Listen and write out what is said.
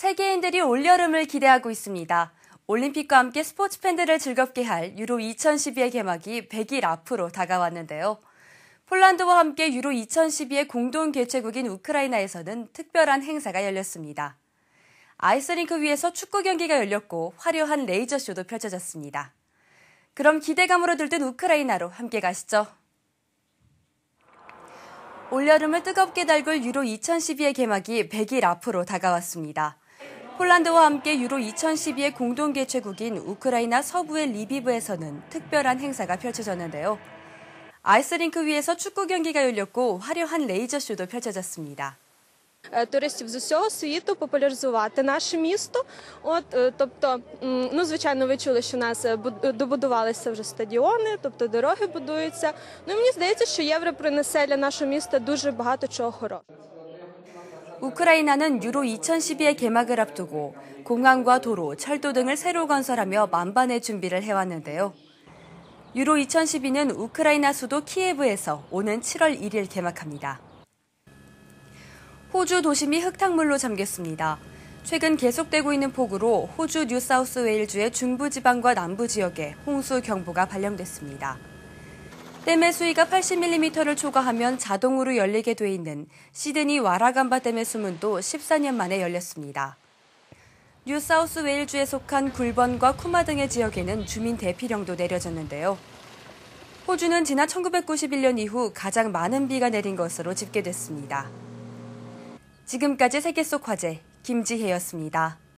세계인들이 올여름을 기대하고 있습니다. 올림픽과 함께 스포츠 팬들을 즐겁게 할 유로 2012의 개막이 100일 앞으로 다가왔는데요. 폴란드와 함께 유로 2012의 공동 개최국인 우크라이나에서는 특별한 행사가 열렸습니다. 아이스링크 위에서 축구 경기가 열렸고 화려한 레이저쇼도 펼쳐졌습니다. 그럼 기대감으로 들뜬 우크라이나로 함께 가시죠. 올여름을 뜨겁게 달굴 유로 2012의 개막이 100일 앞으로 다가왔습니다. 폴란드와 함께 유로 2012의 공동 개최국인 우크라이나 서부의 리비브에서는 특별한 행사가 펼쳐졌는데요. 아이스링크 위에서 축구 경기가 열렸고 화려한 레이저쇼도 펼쳐졌습니다. туристів з усього світу популяризувати наше місто. От тобто, ну звичайно, ви чули, що у нас добудувалися вже стадіони, тобто дороги будуються. Ну і мені здається, що євро принесе для нашого міста дуже багато чого хорошого. 우크라이나는 유로 2012의 개막을 앞두고 공항과 도로, 철도 등을 새로 건설하며 만반의 준비를 해왔는데요. 유로 2012는 우크라이나 수도 키예브에서 오는 7월 1일 개막합니다. 호주 도심이 흙탕물로 잠겼습니다. 최근 계속되고 있는 폭우로 호주 뉴사우스 웨일주의 중부 지방과 남부 지역에 홍수 경보가 발령됐습니다. 댐의 수위가 80mm를 초과하면 자동으로 열리게 돼 있는 시드니 와라감바 댐의 수문도 14년 만에 열렸습니다. 뉴사우스 웨일주에 속한 굴번과 쿠마 등의 지역에는 주민 대피령도 내려졌는데요. 호주는 지난 1991년 이후 가장 많은 비가 내린 것으로 집계됐습니다. 지금까지 세계 속 화제 김지혜였습니다.